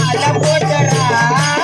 आला पोटरा